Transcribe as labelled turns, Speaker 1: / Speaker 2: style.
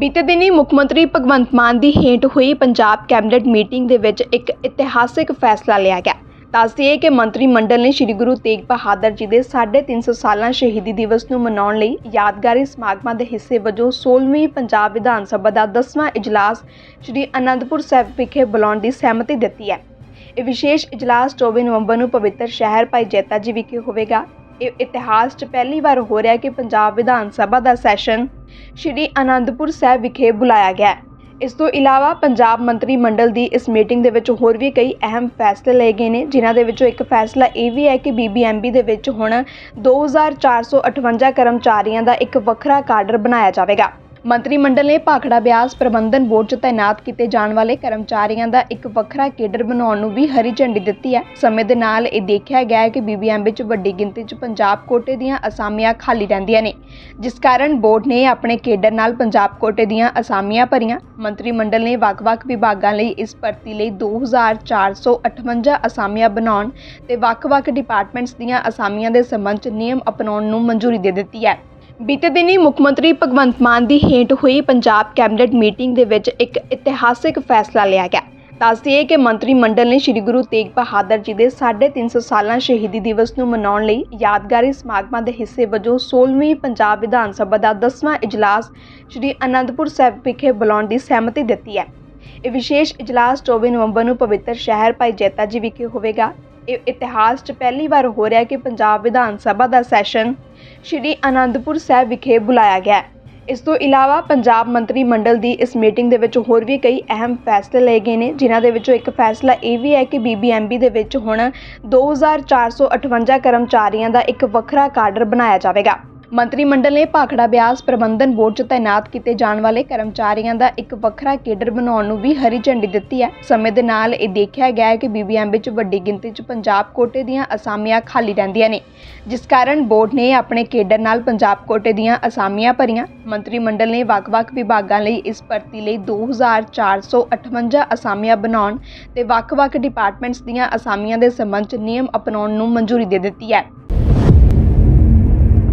Speaker 1: ਬੀਤੇ ਦਿਨੀ ਮੁੱਖ ਮੰਤਰੀ ਭਗਵੰਤ ਮਾਨ ਦੀ ਹੇਠ ਹੋਈ ਪੰਜਾਬ ਕੈਬਨਿਟ ਮੀਟਿੰਗ ਦੇ ਵਿੱਚ ਇੱਕ ਇਤਿਹਾਸਿਕ ਫੈਸਲਾ ਲਿਆ ਗਿਆ। ਦੱਸਦੀਏ ਕਿ ਮੰਤਰੀ ਮੰਡਲ ਨੇ ਸ੍ਰੀ ਗੁਰੂ ਤੇਗ ਬਹਾਦਰ ਜੀ ਦੇ 350 ਸਾਲਾਂ ਸ਼ਹੀਦੀ ਦਿਵਸ ਨੂੰ ਮਨਾਉਣ ਲਈ ਯਾਦਗਾਰੀ ਸਮਾਗਮਾਂ ਦੇ ਹਿੱਸੇ ਵਜੋਂ 16ਵੀਂ ਪੰਜਾਬ ਵਿਧਾਨ ਸਭਾ ਦਾ 10ਵਾਂ ਇਜਲਾਸ ਸ੍ਰੀ ਅਨੰਦਪੁਰ ਸਾਹਿਬ ਵਿਖੇ ਬੁਲਾਉਣ ਦੀ ਸਹਿਮਤੀ ਦਿੱਤੀ ਹੈ। ਇਹ ਵਿਸ਼ੇਸ਼ ਇਜਲਾਸ 24 ਨਵੰਬਰ ਨੂੰ ਪਵਿੱਤਰ ਸ਼ਹਿਰ ਭਾਈ ਜੈਤਾ ਜੀ ਵਿਖੇ ਹੋਵੇਗਾ। ਇਹ ਇਤਿਹਾਸ 'ਚ ਪਹਿਲੀ ਵਾਰ ਹੋ ਰਿਹਾ ਕਿ ਪੰਜਾਬ ਵਿਧਾਨ ਸਭਾ ਦਾ ਸੈਸ਼ਨ ਸ਼੍ਰੀ ਅਨੰਦਪੁਰ ਸਾਹਿਬ ਵਿਖੇ ਬੁਲਾਇਆ ਗਿਆ। ਹੈ ਇਸ ਤੋਂ ਇਲਾਵਾ ਪੰਜਾਬ ਮੰਤਰੀ ਮੰਡਲ ਦੀ ਇਸ ਮੀਟਿੰਗ ਦੇ ਵਿੱਚ ਹੋਰ ਵੀ ਕਈ ਅਹਿਮ ਫੈਸਲੇ ਲਏ ਗਏ ਨੇ, ਜਿਨ੍ਹਾਂ ਦੇ ਵਿੱਚੋਂ ਇੱਕ ਫੈਸਲਾ ਇਹ ਵੀ ਹੈ ਕਿ ਬੀਬੀਐਮਬੀ ਦੇ ਵਿੱਚ ਹੁਣ 2458 ਕਰਮਚਾਰੀਆਂ ਦਾ ਇੱਕ ਵੱਖਰਾ ਕਾਡਰ ਬਣਾਇਆ ਜਾਵੇਗਾ। ਮੰਤਰੀ ਮੰਡਲ ਨੇ ਭਾਖੜਾ ਬਿਆਸ ਪ੍ਰਬੰਧਨ ਬੋਰਡ 'ਚ ਤਾਇਨਾਤ ਕੀਤੇ ਜਾਣ ਵਾਲੇ ਕਰਮਚਾਰੀਆਂ ਦਾ ਇੱਕ ਵੱਖਰਾ ਕੇਡਰ ਬਣਾਉਣ ਨੂੰ ਵੀ ਹਰੀ ਝੰਡੀ ਦਿੱਤੀ ਹੈ। ਸਮੇਂ ਦੇ ਨਾਲ ਇਹ ਦੇਖਿਆ ਗਿਆ ਹੈ ਕਿ ਬੀਬੀਐਮਬੀ ਵਿੱਚ ਵੱਡੀ ਗਿਣਤੀ 'ਚ ਪੰਜਾਬ ਕੋਟੇ ਦੀਆਂ ਅਸਾਮੀਆਂ ਖਾਲੀ ਰਹਿੰਦੀਆਂ ਨੇ, ਜਿਸ ਕਾਰਨ ਬੋਰਡ ਨੇ ਆਪਣੇ ਕੇਡਰ ਨਾਲ ਪੰਜਾਬ ਕੋਟੇ ਦੀਆਂ ਅਸਾਮੀਆਂ ਭਰੀਆਂ। ਮੰਤਰੀ ਮੰਡਲ ਨੇ ਵੱਖ-ਵੱਖ ਵਿਭਾਗਾਂ ਲਈ ਇਸ ਭਰਤੀ ਲਈ 2458 ਅਸਾਮੀਆਂ ਬਣਾਉਣ ਤੇ ਵੱਖ-ਵੱਖ ਡਿਪਾਰਟਮੈਂਟਸ ਦੀਆਂ ਅਸਾਮੀਆਂ ਦੇ ਸੰਬੰਧ 'ਚ ਨਿਯਮ ਅਪਣਾਉਣ ਨੂੰ ਮਨਜ਼ੂਰੀ ਦੇ ਦਿੱਤੀ ਹੈ। ਬੀਤੇ ਦਿਨੀ ਮੁੱਖ ਮੰਤਰੀ ਭਗਵੰਤ ਮਾਨ ਦੀ ਹੇਠ ਹੋਈ ਪੰਜਾਬ ਕੈਬਨਿਟ ਮੀਟਿੰਗ ਦੇ ਵਿੱਚ ਇੱਕ ਇਤਿਹਾਸਿਕ ਫੈਸਲਾ ਲਿਆ ਗਿਆ। ਦੱਸਦੀਏ ਕਿ ਮੰਤਰੀ ਮੰਡਲ ਨੇ ਸ੍ਰੀ ਗੁਰੂ ਤੇਗ ਬਹਾਦਰ ਜੀ ਦੇ 350 ਸਾਲਾਂ ਸ਼ਹੀਦੀ ਦਿਵਸ ਨੂੰ ਮਨਾਉਣ ਲਈ ਯਾਦਗਾਰੀ ਸਮਾਗਮਾਂ ਦੇ ਹਿੱਸੇ ਵਜੋਂ 16ਵੀਂ ਪੰਜਾਬ ਵਿਧਾਨ ਸਭਾ ਦਾ 10ਵਾਂ ਇਜਲਾਸ ਸ੍ਰੀ ਅਨੰਦਪੁਰ ਸਾਹਿਬ ਵਿਖੇ ਬੁਲਾਉਣ ਦੀ ਸਹਿਮਤੀ ਦਿੱਤੀ ਹੈ। ਇਹ ਵਿਸ਼ੇਸ਼ ਇਜਲਾਸ 24 ਨਵੰਬਰ ਨੂੰ ਪਵਿੱਤਰ ਸ਼ਹਿਰ ਭਾਈ ਜੈਤਾ ਜੀ ਵਿਖੇ ਹੋਵੇਗਾ। ਇਹ ਇਤਿਹਾਸ 'ਚ ਪਹਿਲੀ ਵਾਰ ਹੋ ਰਿਹਾ ਕਿ ਪੰਜਾਬ ਵਿਧਾਨ ਸਭਾ ਦਾ ਸੈਸ਼ਨ ਸ਼੍ਰੀ ਅਨੰਦਪੁਰ ਸਾਹਿਬ ਵਿਖੇ ਬੁਲਾਇਆ ਗਿਆ। ਇਸ ਤੋਂ ਇਲਾਵਾ ਪੰਜਾਬ ਮੰਤਰੀ ਮੰਡਲ ਦੀ ਇਸ ਮੀਟਿੰਗ ਦੇ ਵਿੱਚ ਹੋਰ ਵੀ ਕਈ ਅਹਿਮ ਫੈਸਲੇ ਲਏ ਗਏ ਨੇ, ਜਿਨ੍ਹਾਂ ਦੇ ਵਿੱਚੋਂ ਇੱਕ ਫੈਸਲਾ ਇਹ ਵੀ ਹੈ ਕਿ ਬੀਬੀਐਮਬੀ ਦੇ ਵਿੱਚ ਹੁਣ 2458 ਕਰਮਚਾਰੀਆਂ ਦਾ ਇੱਕ ਵੱਖਰਾ ਕਾਡਰ ਬਣਾਇਆ ਜਾਵੇਗਾ। ਮੰਤਰੀ ਮੰਡਲ ਨੇ ਭਾਖੜਾ ਬਿਆਸ ਪ੍ਰਬੰਧਨ ਬੋਰਡ 'ਚ ਤਾਇਨਾਤ ਕੀਤੇ ਜਾਣ ਵਾਲੇ ਕਰਮਚਾਰੀਆਂ ਦਾ ਇੱਕ ਵੱਖਰਾ ਕੇਡਰ ਬਣਾਉਣ ਨੂੰ ਵੀ ਹਰੀ ਝੰਡੀ ਦਿੱਤੀ ਹੈ। ਸਮੇਂ ਦੇ ਨਾਲ ਇਹ ਦੇਖਿਆ ਗਿਆ ਹੈ ਕਿ ਬੀਬੀਐਮਬੀ ਵਿੱਚ ਵੱਡੀ ਗਿਣਤੀ 'ਚ ਪੰਜਾਬ ਕੋਟੇ ਦੀਆਂ ਅਸਾਮੀਆਂ ਖਾਲੀ ਰਹਿੰਦੀਆਂ ਨੇ, ਜਿਸ ਕਾਰਨ ਬੋਰਡ ਨੇ ਆਪਣੇ ਕੇਡਰ ਨਾਲ ਪੰਜਾਬ ਕੋਟੇ ਦੀਆਂ ਅਸਾਮੀਆਂ ਭਰੀਆਂ। ਮੰਤਰੀ ਮੰਡਲ ਨੇ ਵੱਖ-ਵੱਖ ਵਿਭਾਗਾਂ ਲਈ ਇਸ ਭਰਤੀ ਲਈ 2458 ਅਸਾਮੀਆਂ ਬਣਾਉਣ ਤੇ ਵੱਖ-ਵੱਖ ਡਿਪਾਰਟਮੈਂਟਸ ਦੀਆਂ ਅਸਾਮੀਆਂ ਦੇ ਸੰਬੰਧ 'ਚ ਨਿਯਮ ਅਪਣਾਉਣ ਨੂੰ ਮਨਜ਼ੂਰੀ ਦੇ ਦਿੱਤੀ ਹੈ।